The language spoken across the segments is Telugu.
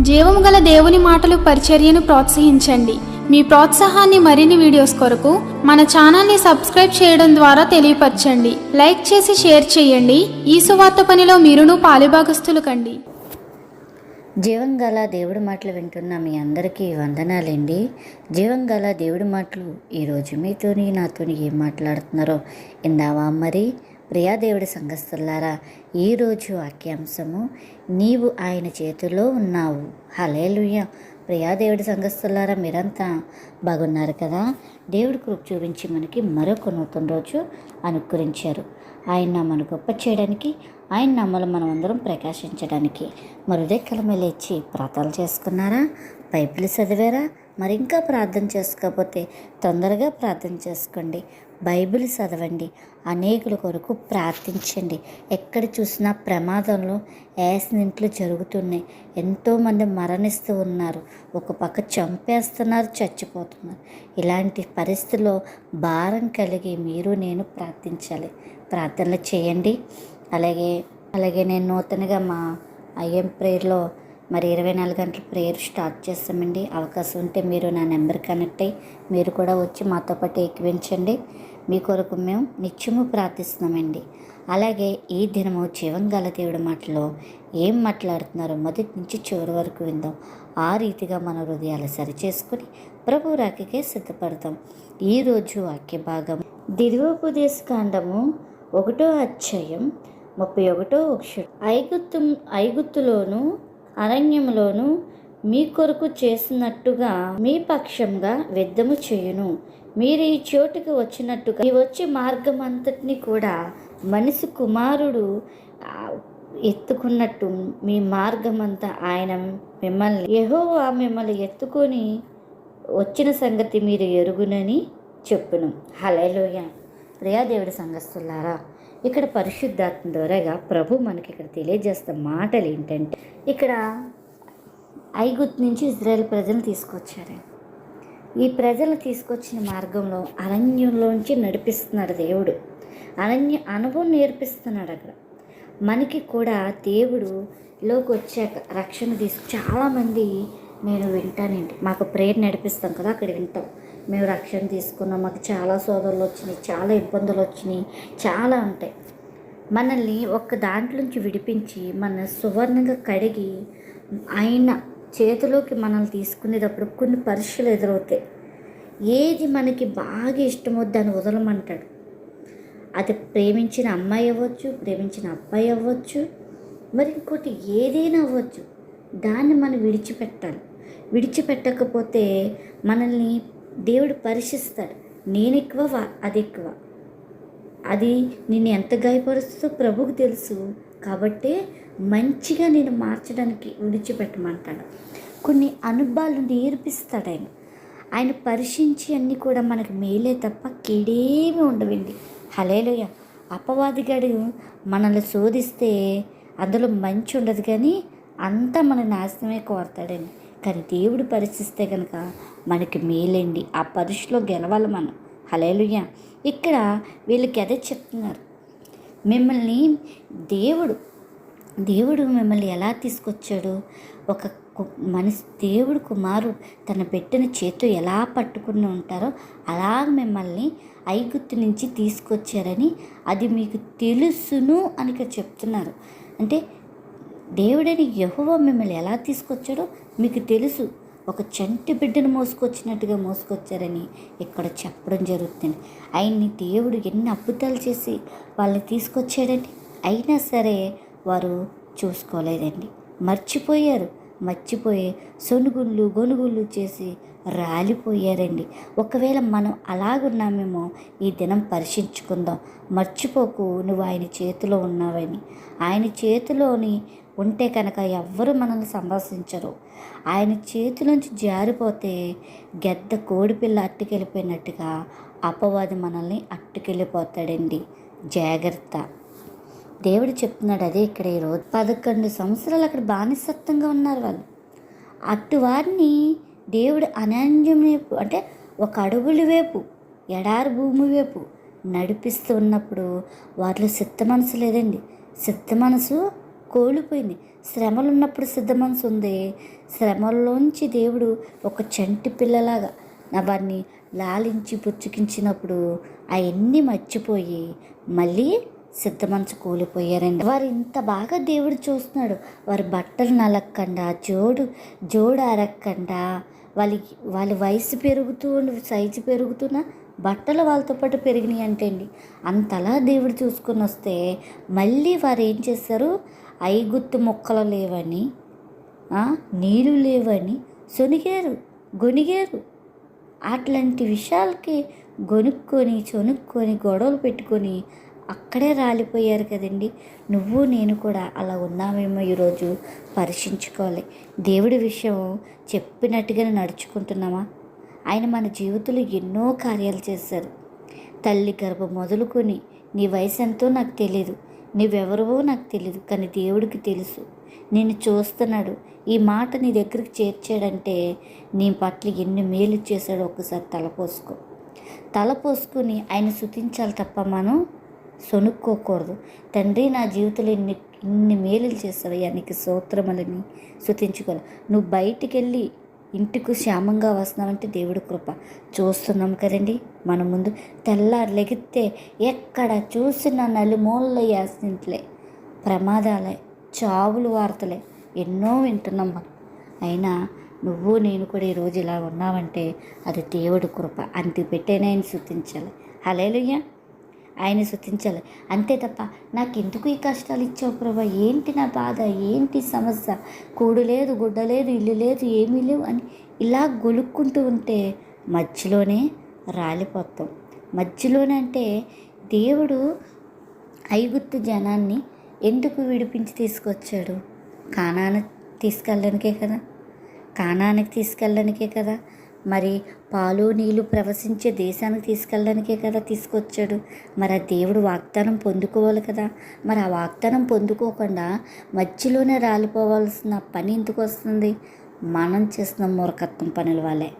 జీవము గల దేవుని మాటలు పరిచర్యను ప్రోత్సహించండి. మీ ప్రోత్సాహాన్ని మరిన్ని వీడియోస్ కొరకు మన ఛానల్ని సబ్స్క్రైబ్ చేయడం ద్వారా తెలియపరచండి. లైక్ చేసి షేర్ చేయండి. ఈ సువార్త పనిలో మీరును పాలుభాగస్తులు కండి. జీవం గల దేవుడి మాటలు వింటున్న మీ అందరికీ వందనాలండి. జీవం గల దేవుడి మాటలు ఈరోజు మీతోని నాతోని ఏం మాట్లాడుతున్నారో ఇందావా మరి? ప్రియా దేవుడి సంఘస్థులారా ఈరోజు వాక్యాంశము నీవు ఆయన చేతిలో ఉన్నావు. హలేలుయ్య ప్రియా దేవుడి సంఘస్థులారా మీరంతా బాగున్నారు కదా? దేవుడి కృప చూపించి మనకి మరొక నూతన రోజు అనుకరించారు ఆయన మన గొప్ప చేయడానికి ఆయన నమ్మలు మనం అందరం ప్రకాశించడానికి మరుదే కలమ లేచి ప్రార్థనలు చేసుకున్నారా? బైబిల్ చదివారా? మరి ఇంకా ప్రార్థన చేసుకోకపోతే తొందరగా ప్రార్థన చేసుకోండి. బైబిల్ చదవండి. అనేకుల కొరకు ప్రార్థించండి. ఎక్కడ చూసినా ప్రమాదంలో యాక్సిడెంట్లు జరుగుతున్నాయి. ఎంతోమంది మరణిస్తూ ఉన్నారు. ఒక పక్క చంపేస్తున్నారు చచ్చిపోతున్నారు. ఇలాంటి పరిస్థితుల్లో భారం కలిగి మీరు నేను ప్రార్థించాలి. ప్రార్థనలు చేయండి. అలాగే అలాగే నేను నూతనగా మా ఐఎం ప్రేయర్లో మరి ఇరవై నాలుగు గంటల ప్రేయర్ స్టార్ట్ చేస్తామండి. అవకాశం ఉంటే మీరు నా నెంబర్ కనెక్ట్ అయ్యి మీరు కూడా వచ్చి మాతో పాటు ఎక్కివించండి మీ కొరకు మేము నిత్యము ప్రార్థిస్తున్నామండి. అలాగే ఈ దినము జీవంగల దేవుడి మాటలో ఏం మాట్లాడుతున్నారో మొదటి నుంచి చివరి వరకు విందాం. ఆ రీతిగా మన హృదయాలు సరిచేసుకుని ప్రభు రాకకే సిద్ధపడతాం. ఈరోజు వాక్య భాగం దివ్యోపదేశ కాండము ఒకటో అధ్యాయం ముప్పై ఒకటో అక్షరం. ఐగుత్తు ఐగుత్తులోను అరణ్యములోను మీ కొరకు చేసినట్టుగా మీ పక్షంగా వ్యర్థము చేయును. మీరు ఈ చోటుకి వచ్చినట్టుగా ఈ వచ్చే మార్గం అంతటిని కూడా మనిషి కుమారుడు ఎత్తుకున్నట్టు మీ మార్గం అంతా ఆయన మిమ్మల్ని యెహోవా మిమ్మల్ని ఎత్తుకొని వచ్చిన సంగతి మీరు ఎరుగునని చెప్పును. హలేలోయ ప్రియాదేవుడి సంగస్తులారా ఇక్కడ పరిశుద్ధాత్మ ద్వారాగా ప్రభు మనకి ఇక్కడ తెలియజేస్తున్న మాటలు ఏంటంటే ఇక్కడ ఐగుత్ నుంచి ఇజ్రాయెల్ ప్రజలు తీసుకొచ్చారు. ఈ ప్రజలు తీసుకొచ్చిన మార్గంలో అరణ్యంలోంచి నడిపిస్తున్నాడు దేవుడు. అరణ్య అనుభవం నేర్పిస్తున్నాడు అక్కడ. మనకి కూడా దేవుడు లోకి వచ్చాక రక్షణ తీసుకు చాలామంది నేను వింటానండి. మాకు ప్రేయర్ నడిపిస్తాం కదా అక్కడ వింటాం. మేము రక్షణ తీసుకున్నాం. మాకు చాలా సోదరులు వచ్చినాయి చాలా ఇబ్బందులు వచ్చినాయి చాలా ఉంటాయి. మనల్ని ఒక్క దాంట్లోంచి విడిపించి మన సువర్ణంగా కడిగి ఆయన చేతిలోకి మనల్ని తీసుకునేటప్పుడు కొన్ని పరీక్షలు ఎదురవుతాయి. ఏది మనకి బాగా ఇష్టమో దాన్ని వదలమంటాడు. అది ప్రేమించిన అమ్మాయి అవ్వచ్చు ప్రేమించిన అబ్బాయి అవ్వచ్చు మరి ఇంకోటి ఏదైనా అవ్వచ్చు. దాన్ని మనం విడిచిపెట్టాలి. విడిచిపెట్టకపోతే మనల్ని దేవుడు పరీక్షిస్తాడు. నేను ఎక్కువ వా- అది ఎక్కువ. అది నిన్ను ఎంత గాయపరుస్తుందో ప్రభుకు తెలుసు. కాబట్టే మంచిగా నేను మార్చడానికి విడిచిపెట్టమంటాడు. కొన్ని అనుభవాలు నేర్పిస్తాడు ఆయన. ఆయన పరీక్షించి అన్నీ కూడా మనకు మేలే తప్ప కీడేమి ఉండవండి. హలేలోయ అపవాదిగాడు మనల్ని శోధిస్తే అందులో మంచి ఉండదు కానీ అంతా మన నాశనమే కోరతాడండి. కానీ దేవుడు పరీక్షిస్తే కనుక మనకి మేలండి. ఆ పరీక్షలో గెలవాలి మనం. హలేలుయ ఇక్కడ వీళ్ళకి అదే చెప్తున్నారు. మిమ్మల్ని దేవుడు దేవుడు మిమ్మల్ని ఎలా తీసుకొచ్చాడు? ఒక మనిషి దేవుడు కుమారుడు తన పెట్టిన చేతు ఎలా పట్టుకుని ఉంటారో అలా మిమ్మల్ని ఐగుత్తు నుంచి తీసుకొచ్చారని అది మీకు తెలుసును అని చెప్తున్నారు. అంటే దేవుడని యెహోవా మిమ్మల్ని ఎలా తీసుకొచ్చాడో మీకు తెలుసు. ఒక చంటి బిడ్డను మోసుకొచ్చినట్టుగా మోసుకొచ్చారని ఇక్కడ చెప్పడం జరుగుతుంది. ఆయన్ని దేవుడు ఎన్ని అద్భుతాలు చేసి వాళ్ళని తీసుకొచ్చాడండి? అయినా సరే వారు చూసుకోలేదండి. మర్చిపోయారు. మర్చిపోయి సొనుగుళ్ళు గొనుగుళ్ళు చేసి రాలిపోయారండి. ఒకవేళ మనం అలాగున్నామేమో ఈ దినం పరీక్షించుకుందాం మర్చిపోకు నువ్వు ఆయన చేతిలో ఉన్నావని. ఆయన చేతిలోని ఉంటే కనుక ఎవ్వరు మనల్ని సందర్శించరు. ఆయన చేతిలోంచి జారిపోతే గెద్ద కోడిపిల్ల అట్టుకెళ్ళిపోయినట్టుగా అపవాది మనల్ని అట్టుకెళ్ళిపోతాడండి. జాగ్రత్త. దేవుడు చెప్తున్నాడు అదే ఇక్కడ ఈరోజు పదకొండు సంవత్సరాలు అక్కడ బానిసత్వంగా ఉన్నారు వాళ్ళు. అటువారిని దేవుడు అనాన్యం వైపు అంటే ఒక అడుగుల వైపు ఎడారి భూమి వైపు నడిపిస్తూ ఉన్నప్పుడు వారిలో సిద్ధ మనసు లేదండి. సిద్ధ మనసు కోల్పోయింది. శ్రమలు ఉన్నప్పుడు సిద్ధ మనసు ఉంది శ్రమల్లోంచి దేవుడు ఒక చంటి పిల్లలాగా నా వారిని లాలించి పుచ్చుకించినప్పుడు అవన్నీ మర్చిపోయి మళ్ళీ సిద్ధ మనసు కూలిపోయారండి. వారు ఇంత బాగా దేవుడు చూస్తున్నాడు. వారి బట్టలు నలక్కండా జోడు జోడు అరక్కండా వాళ్ళకి వాళ్ళ వయసు పెరుగుతూ సైజు పెరుగుతున్నా బట్టలు వాళ్ళతో పాటు పెరిగినాయి అంటే అండి అంతలా దేవుడు చూసుకొని వస్తే మళ్ళీ వారు ఏం చేస్తారు? ఐగుత్తు మొక్కలు లేవని నీళ్ళు లేవని సొనిగారు గొనిగారు. అట్లాంటి విషయాలకి గొనుక్కొని చొనుక్కొని గొడవలు పెట్టుకొని అక్కడే రాలిపోయారు కదండి. నువ్వు నేను కూడా అలా ఉన్నామేమో ఈరోజు పరీక్షించుకోవాలి. దేవుడి విషయం చెప్పినట్టుగానే నడుచుకుంటున్నామా? ఆయన మన జీవితంలో ఎన్నో కార్యాలు చేశారు. తల్లి గర్భం మొదలుకొని నీ వయసు ఎంతో నాకు తెలియదు నువ్వెవరవో నాకు తెలియదు కానీ దేవుడికి తెలుసు. నేను చూస్తున్నాడు. ఈ మాట నీ దగ్గరికి చేర్చాడంటే నీ పట్ల ఎన్ని మేలు చేశాడో ఒకసారి తలపోసుకో. తలపోసుకుని ఆయన శుతించాలి తప్ప మనం సొనుక్కోకూడదు. తండ్రి నా జీవితంలో ఇన్ని ఇన్ని మేలులు చేస్తావయ్యా నీకు సూత్రములని శుతించుకోవాలి. నువ్వు బయటికి వెళ్ళి ఇంటికి క్షేమంగా వస్తున్నామంటే దేవుడి కృప. చూస్తున్నాం కదండి. మన ముందు తెల్లారు లెగితే ఎక్కడ చూసిన నలుమూలలో యాసింట్లే. ప్రమాదాలే చావులు వార్తలే. ఎన్నో వింటున్నాం మనం. అయినా నువ్వు నేను కూడా ఈరోజు ఇలా ఉన్నావంటే అది దేవుడి కృప. అంతి పెట్టేనే ఆయన శుతించాలి హలేలుయ్యా ఆయన శృతించాలి. అంతే తప్ప నాకు ఎందుకు ఈ కష్టాలు ఇచ్చావు ప్రభా? ఏంటి నా బాధ? ఏంటి సమస్య? కూడు లేదు గుడ్డ లేదు ఇల్లు లేదు ఏమీ లేవు అని ఇలా గొలుక్కుంటూ ఉంటే మధ్యలోనే రాలిపోతాం. మధ్యలోనే అంటే దేవుడు ఐగుత్తు జనాన్ని ఎందుకు విడిపించి తీసుకొచ్చాడు? కానాను తీసుకెళ్ళడానికే కదా? కానానికి తీసుకెళ్ళడానికే కదా? మరి పాలు నీళ్ళు ప్రవశించే దేశానికి తీసుకెళ్ళడానికే కదా తీసుకొచ్చాడు. మరి ఆ దేవుడు వాగ్దానం పొందుకోవాలి కదా. మరి ఆ వాగ్దానం పొందుకోకుండా మధ్యలోనే రాలిపోవాల్సిన పని ఎందుకు వస్తుంది? మనం చేసిన మూర్ఖత్వం పనుల వల్లే.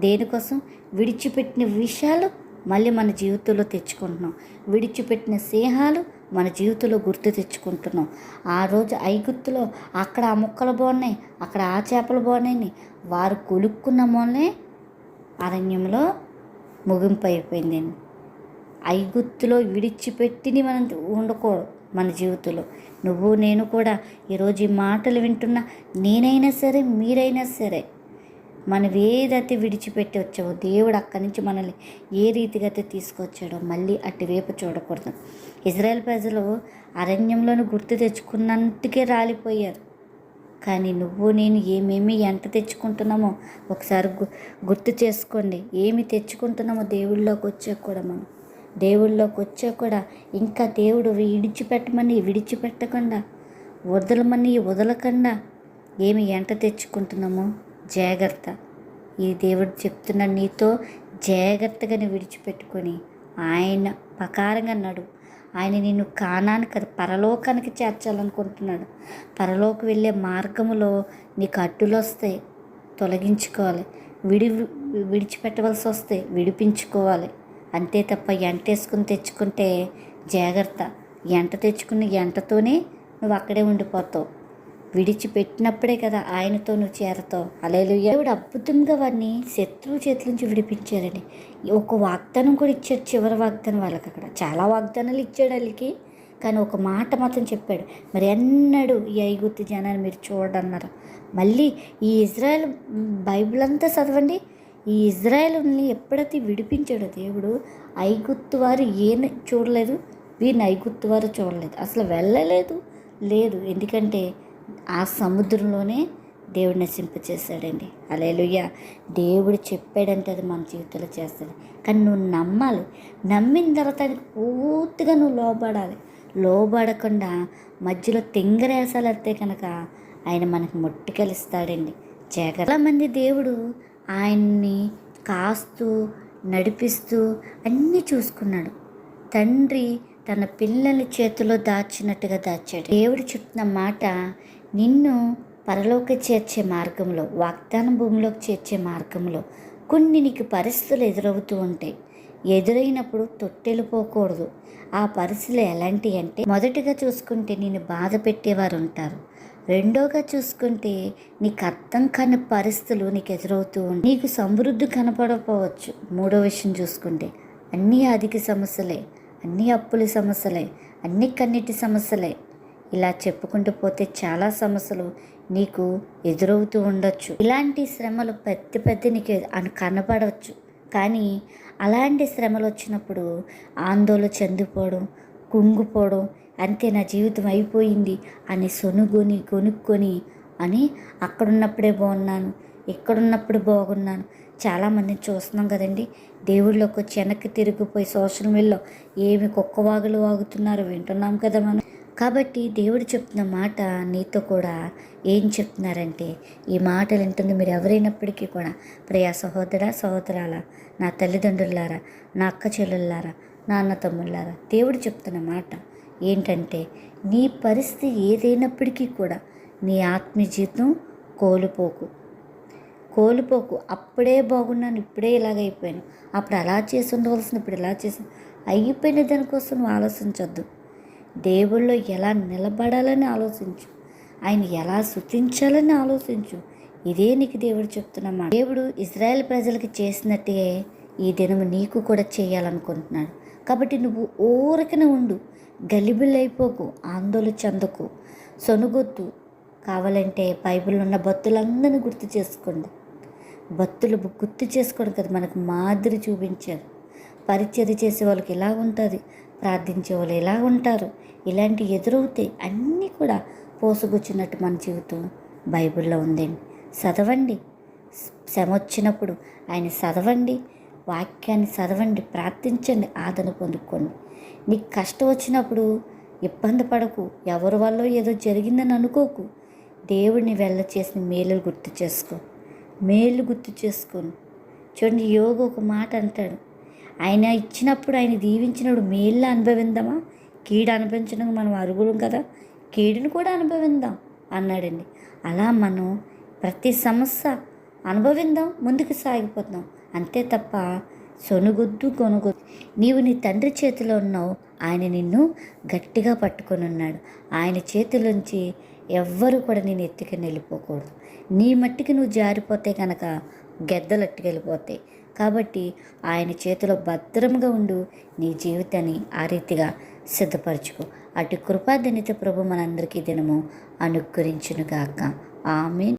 దేనికోసం? విడిచిపెట్టిన విషయాలు మళ్ళీ మన జీవితంలో తెచ్చుకుంటున్నాం. విడిచిపెట్టిన స్నేహాలు మన జీవితంలో గుర్తు తెచ్చుకుంటున్నాం. ఆ రోజు ఐగుత్తులో అక్కడ ఆ ముక్కలు బాగున్నాయి అక్కడ ఆ చేపలు బాగున్నాయని వారు కొలుక్కున్న మొన్నే అరణ్యంలో ముగింపు అయిపోయిందండి ఐగుత్తులో విడిచిపెట్టిని మనం ఉండకూడదు మన జీవితంలో. నువ్వు నేను కూడా ఈరోజు ఈ మాటలు వింటున్నా నేనైనా సరే మీరైనా సరే మనం ఏదైతే విడిచిపెట్టి వచ్చావో దేవుడు అక్కడి నుంచి మనల్ని ఏ రీతిగా అయితే తీసుకొచ్చాడో మళ్ళీ అటువైపు చూడకూడదు. ఇజ్రాయెల్ ప్రజలు అరణ్యంలోని గుర్తు తెచ్చుకున్నంతకే రాలిపోయారు. కానీ నువ్వు నేను ఏమేమి ఎంట తెచ్చుకుంటున్నామో ఒకసారి గుర్తు చేసుకోండి. ఏమి తెచ్చుకుంటున్నామో దేవుళ్ళలోకి వచ్చాక కూడా మనం. దేవుళ్ళలోకి వచ్చా కూడా ఇంకా దేవుడు విడిచిపెట్టమని విడిచిపెట్టకుండా వదలమని వదలకుండా ఏమి ఎంట తెచ్చుకుంటున్నామో జాగ్రత్త. ఈ దేవుడు చెప్తున్న నీతో జాగ్రత్తగా విడిచిపెట్టుకొని ఆయన ప్రకారంగా నడు. ఆయన నిన్ను కానానికి పరలోకానికి చేర్చాలనుకుంటున్నాడు. పరలోకి వెళ్ళే మార్గములో నీకు అడ్డులు వస్తాయి తొలగించుకోవాలి. విడి విడిచిపెట్టవలసి వస్తే విడిపించుకోవాలి. అంతే తప్ప ఎంటేసుకుని తెచ్చుకుంటే జాగ్రత్త. ఎంట తెచ్చుకున్న ఎంటతోనే నువ్వు అక్కడే ఉండిపోతావు. విడిచిపెట్టినప్పుడే కదా ఆయనతో నువ్వు చేరతావు. అలేలు దేవుడు అద్భుతంగా వారిని శత్రువు చేతుల నుంచి విడిపించారండి ఒక వాగ్దానం కూడా ఇచ్చాడు చివరి వాగ్దానం వాళ్ళకి అక్కడ. చాలా వాగ్దానాలు ఇచ్చాడు వాళ్ళకి. కానీ ఒక మాట మాత్రం చెప్పాడు. మరి ఎన్నడూ ఈ ఐగుప్తు జనాన్ని మీరు చూడన్నారు మళ్ళీ ఈ ఇజ్రాయెల్ బైబిల్ అంతా చదవండి. ఈ ఇజ్రాయెల్ని ఎప్పుడైతే విడిపించాడో దేవుడు ఐగుప్తు వారు ఏం చూడలేదు? వీరిని ఐగుత్తు వారు చూడలేదు. అసలు వెళ్ళలేదు. లేదు. ఎందుకంటే ఆ సముద్రంలోనే దేవుడు నశింపచేశాడండి అలేలుయ్య దేవుడు చెప్పాడంటే అది మన జీవితంలో చేస్తాడు కానీ నువ్వు నమ్మాలి. నమ్మిన తర్వాత అది పూర్తిగా నువ్వు లోబడాలి. లోబడకుండా మధ్యలో తెంగరేసాలు కనుక ఆయన మనకు ముట్టికలిస్తాడండి. జాగ్రత్త మంది దేవుడు ఆయన్ని కాస్తూ నడిపిస్తూ అన్నీ చూసుకున్నాడు. తండ్రి తన పిల్లల చేతిలో దాచినట్టుగా దాచాడు. దేవుడు చెప్తున్న మాట నిన్ను పరలోక చేర్చే మార్గంలో వాగ్దాన భూమిలోకి చేర్చే మార్గంలో కొన్ని నీకు పరిస్థితులు ఎదురవుతూ ఉంటాయి ఎదురైనప్పుడు తొట్టెళ్ళిపోకూడదు ఆ పరిస్థితులు ఎలాంటివి అంటే మొదటిగా చూసుకుంటే నేను బాధ పెట్టేవారు ఉంటారు. రెండోగా చూసుకుంటే నీకు అర్థం కాని పరిస్థితులు నీకు ఎదురవుతూ ఉంటాయి నీకు సమృద్ధి కనపడకపోవచ్చు. మూడో విషయం చూసుకుంటే అన్నీ అధిక సమస్యలే అన్నీ అప్పుల సమస్యలే అన్ని కన్నిటి సమస్యలే ఇలా చెప్పుకుంటూ పోతే చాలా సమస్యలు నీకు ఎదురవుతూ ఉండొచ్చు. ఇలాంటి శ్రమలు పెద్ద పెద్ద నీకు అని కనపడవచ్చు కానీ అలాంటి శ్రమలు వచ్చినప్పుడు ఆందోళన చెందిపోవడం కుంగిపోవడం అంతే నా జీవితం అయిపోయింది అని సొనుగొని కొనుక్కొని అని అక్కడున్నప్పుడే బాగున్నాను ఇక్కడున్నప్పుడు బాగున్నాను. చాలామందిని చూస్తున్నాం కదండి. దేవుళ్ళకి వచ్చి వెనక్కి తిరిగిపోయి సోషల్ మీడియాలో ఏమి కుక్కవాగులు వాగుతున్నారో వింటున్నాం కదా మనం. కాబట్టి దేవుడు చెప్తున్న మాట నీతో కూడా ఏం చెప్తున్నారంటే ఈ మాటలు వింటుంది మీరు ఎవరైనప్పటికీ కూడా ప్రియా సహోదర సహోదరాల నా తల్లిదండ్రులారా నా అక్క చెల్లెళ్ళారా నాన్న తమ్ముళ్ళారా దేవుడు చెప్తున్న మాట ఏంటంటే నీ పరిస్థితి ఏదైనప్పటికీ కూడా నీ ఆత్మీయ జీవితం కోల్పోకు. కోల్పోకు. అప్పుడే బాగున్నాను ఇప్పుడే ఇలాగైపోయాను అప్పుడు అలా చేసి ఉండవలసిన ఇప్పుడు ఇలా చేసి అయిపోయిన దానికోసం నువ్వు ఆలోచించొద్దు. దేవుళ్ళు ఎలా నిలబడాలని ఆలోచించు. ఆయన ఎలా శుతించాలని ఆలోచించు. ఇదే నీకు దేవుడు చెప్తున్నమాట దేవుడు ఇజ్రాయెల్ ప్రజలకి చేసినట్టే ఈ దినము నీకు కూడా చేయాలనుకుంటున్నాడు. కాబట్టి నువ్వు ఊరికనే ఉండు. గలిబిలైపోకు ఆందోళన చెందకు సొనుగొద్దు. కావాలంటే బైబిల్ ఉన్న భక్తులందరినీ గుర్తు చేసుకోండి. భక్తులు గుర్తు చేసుకోండి కదా మనకు మాదిరి చూపించారు. పరిచర్య చేసే వాళ్ళకి ఇలా ఉంటుంది? ప్రార్థించే వాళ్ళు ఎలా ఉంటారు. ఇలాంటి ఎదురవుతాయి అన్నీ కూడా పోసుకొచ్చినట్టు మన జీవితం బైబిల్లో ఉందండి చదవండి. శ్రమ వచ్చినప్పుడు ఆయన చదవండి. వాక్యాన్ని చదవండి. ప్రార్థించండి. ఆదరణ పొందుకోండి. నీకు కష్టం వచ్చినప్పుడు ఇబ్బంది పడకు. ఎవరి వల్ల ఏదో జరిగిందని అనుకోకు. దేవుడిని వెళ్ళ చేసిన మేలు గుర్తు చేసుకో. మేలు గుర్తు చేసుకోను. చూడండి యోగ ఒక మాట అంటాడు. ఆయన ఇచ్చినప్పుడు ఆయన దీవించినప్పుడు మేలు అనుభవిందామా? కీడు అనుభవించడం మనం అరుగులం కదా? కీడును కూడా అనుభవిందాం అన్నాడండి. అలా మనం ప్రతి సమస్య అనుభవిందాం ముందుకు సాగిపోతాం అంతే తప్ప సొనుగొద్దు కొనుగొద్దు నీవు నీ తండ్రి చేతిలో ఉన్నావు. ఆయన నిన్ను గట్టిగా పట్టుకొని ఉన్నాడు. ఆయన చేతిలోంచి ఎవ్వరు కూడా నేను ఎత్తుకుని వెళ్ళిపోకూడదు. నీ మట్టికి నువ్వు జారిపోతే కనుక గెద్దలు అట్టుకెళ్ళిపోతాయి. కాబట్టి ఆయన చేతిలో భద్రంగా ఉండు నీ జీవితాన్ని ఆ రీతిగా సిద్ధపరచుకో. అటు కృపాదనిత ప్రభు మనందరికీ దినము అనుగ్రహించునుగాక. ఆమె